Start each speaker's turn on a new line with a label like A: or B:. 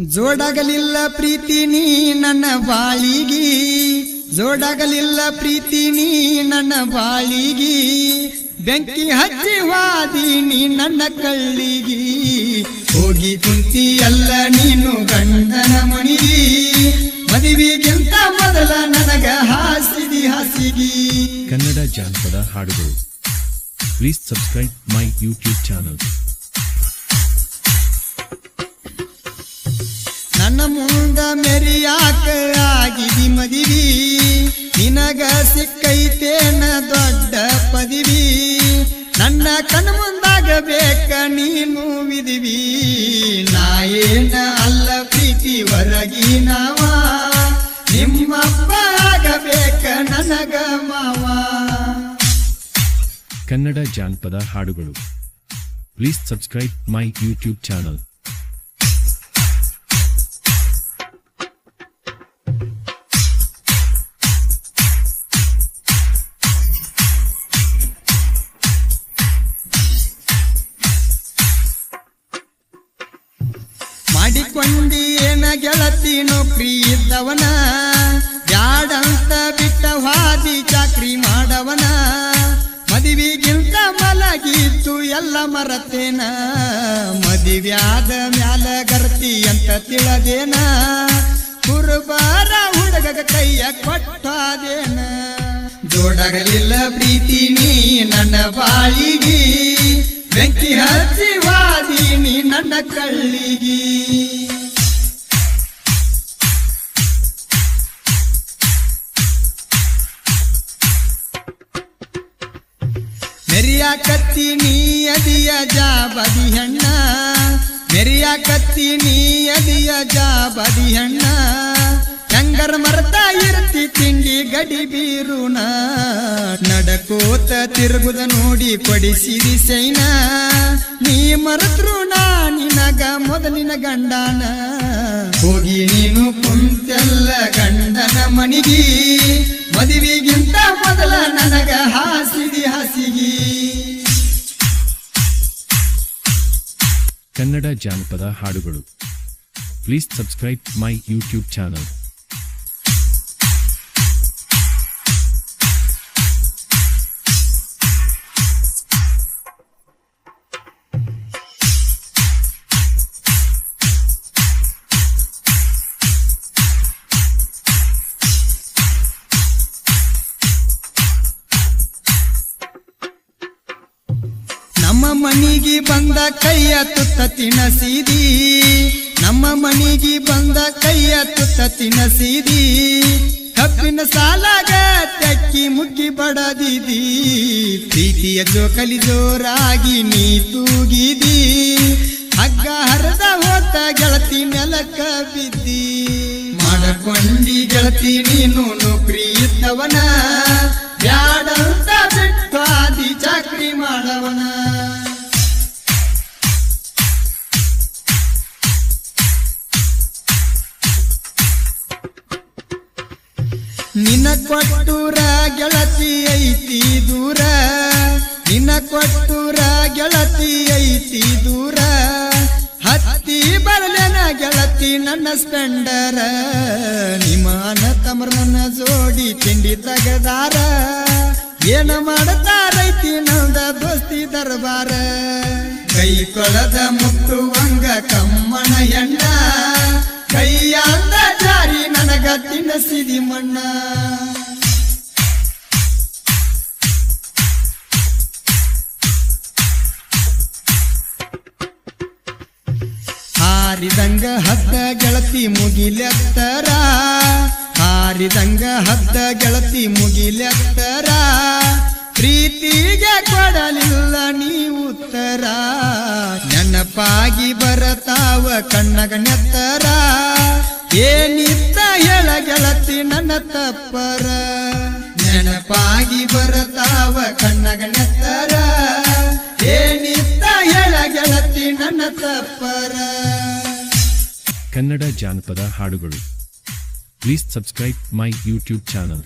A: ಜೋಡಾಗಲಿಲ್ಲ ಪ್ರೀತಿ ನೀ ನನ್ನ ಬಾಳಿಗಿ. ಜೋಡಾಗಲಿಲ್ಲ ಪ್ರೀತಿ ನೀ ನನ್ನ ಬಾಳಿಗಿ. ಬೆಂಕಿ ಹಚ್ಚಿ ವಾದಿ ನೀ ನನ್ನ ಕಳ್ಳಿಗಿ. ಹೋಗಿ ಕುಂತಿ ಅಲ್ಲ ನೀನು ಗಂಡನ ಮಣಿಗಿ. ಮದುವೆಗಿಂತ ಮೊದಲ ನನಗ ಹಾಸಿದಿ ಹಾಸಿಗಿ.
B: ಕನ್ನಡ ಜಾನಪದ ಹಾಡುಗಳು. Please subscribe my YouTube channel
A: ನನ್ನ ಮುಂದ ಮೆರಿಯಾಕ ಆಗಿದಿ ಮದಿವಿ ನಿನಗ ಸಿಕ್ಕೈತೇನ ದೊಡ್ಡ ಪದಿವಿ. ನನ್ನ ಕಣ್ಣು ಮುಂದಾಗಬೇಕ ನೀನು ವಿದಿವಿ ನಾ ಏನ ಅಲ್ಲ ಪ್ರೀತಿ ಹೊರಗಿನವ ನಿಮ್ಮಪ್ಪ ಆಗಬೇಕ ನನಗ ಮಾವ.
B: ಕನ್ನಡ ಜಾನಪದ ಹಾಡುಗಳು. Please subscribe my YouTube channel
A: ಏನ ಗೆಳತಿ ನೌಕರಿ ಇದ್ದವನ, ಬ್ಯಾಡಂತ ಬಿಟ್ಟ ಹಾದಿ ಚಾಕ್ರಿ ಮಾಡವನ. ಮದುವೆಗಿಂತ ಮಲಗಿತ್ತು ಎಲ್ಲ ಮರತೇನ ಮದುವ್ಯಾದ ಮ್ಯಾಲ ಗರ್ತಿ ಅಂತ ತಿಳದೇನ. ಕುರುಬಾರ ಹುಡುಗ ಕೈಯ ಕೊಟ್ಟಾದೇನ. ಜೋಡಗಲಿಲ್ಲ ಪ್ರೀತಿ ನೀ ನನ್ನ ಬಾಳಿಗಿ, ಬೆಂಕಿ ಹಚ್ಚಿ ವಾದಿ ನೀ ನನ್ನ ಕಳ್ಳಿಗಿ. ಮೆರಿಯ ಕತ್ತಿ ನೀ ಅದಿಯ ಜಾಬದಿ ಹಣ್ಣ. ಮೆರಿಯ ಕತ್ತಿ ನೀ ಅದಿಯ ಜಾಬದಿ ಹಣ್ಣ. ಹೆಂಗರ ಮರ್ತಾ ಇರ್ತಿ ತಿಂಡಿ ಗಡಿ ಬೀರುಣ ನಡಕೋತ ತಿರುಗುದ ನೋಡಿ ಕೊಡಿಸಿರಿ ಸೈನ. ನೀ ಮರೆತ್ರು ನಿನಗ ಮೊದಲಿನ ಗಂಡನ. ಹೋಗಿ ನೀನು ಕುಂತೆಲ್ಲ ಗಂಡನ ಮನಿಗಿ. ಮದುವೆಗಿಂತ ಮೊದಲ ಹಾಸಿಗೆ ಹಾಸಿಗಿ.
B: ಕನ್ನಡ ಜಾನಪದ ಹಾಡುಗಳು. Please subscribe my YouTube channel
A: ಕೈಯ ತುತ್ತ ನಮ್ಮ ಮನಿಗೆ ಬಂದ ಕೈಯ ತುತ್ತ ತಿನಸಿದಿ ಕಬ್ಬಿನ ಸಾಲಾಗ ತೆಕ್ಕಿ ಮುಗ್ಗಿ ಬಡದಿದಿ. ಪ್ರೀತಿಯ ಜೋಕಲಿ ಜೋರಾಗಿ ನೀ ತೂಗಿದಿ. ಹಗ್ಗ ಹರದ ಹೋತ ಗೆಳತಿ ನೆಲಕ ಬಿದ್ದಿ. ಮಾಡಕೊಂಡಿ ಗೆಳತಿ ನೀನು ನೌಕರಿ ಇದ್ದವನ ಬ್ಯಾಡ ಬಿಟ್ಟು ಆದಿ ಚಾಕ್ರಿ ಮಾಡವನ. ಕೊಟ್ಟೂರ ಗೆಳತಿ ಐತಿ ದೂರ. ಹತ್ತಿ ಬರಲೆನ ಗೆಳತಿ ನನ್ನ ಸ್ಪೆಂಡರ. ನಿಮಾನ ನನ್ನ ಜೋಡಿ ತಿಂಡಿ ತಗದಾರ. ಏನ ಮಾಡತಾರೈತಿ ನಂದ ದೋಸ್ತಿ ದರ್ಬಾರ. ಕೈ ಕೊಳದ ಮುಟ್ಟುವಂಗ ಕಮ್ಮನ ಎಣ್ಣ ಕೈಯಾಂದ ಜಾರಿ ನನಗ ತಿನ್ನಸಿದಿ ಮಣ್ಣ. ಹಾರಿದಂಗ ಹದ್ದ ಗೆಳತಿ ಮುಗಿಲೆತ್ತರ. ಹಾರಿದಂಗ ಹದ್ದ ಗೆಳತಿ ಮುಗಿಲೆತ್ತರ. ಪ್ರೀತಿಗೆ ಕೊಡಲಿಲ್ಲ ನೀ ಉತ್ತರ. ನೆನಪಾಗಿ ಬರತಾವ ಕಣ್ಣಗ ನೆತ್ತರ. ಏನಿತ್ತ ಹೇಳ ಗೆಳತಿ ನನ್ನ ತಪ್ಪರ. ನೆನಪಾಗಿ ಬರತಾವ ಕಣ್ಣಗ ನೆತ್ತರ. ಏನಿತ್ತ ಹೇಳ ಗೆಳತಿ ನನ್ನ ತಪ್ಪರ.
B: ಕನ್ನಡ ಜಾನಪದ ಹಾಡುಗಳು. Please subscribe my YouTube channel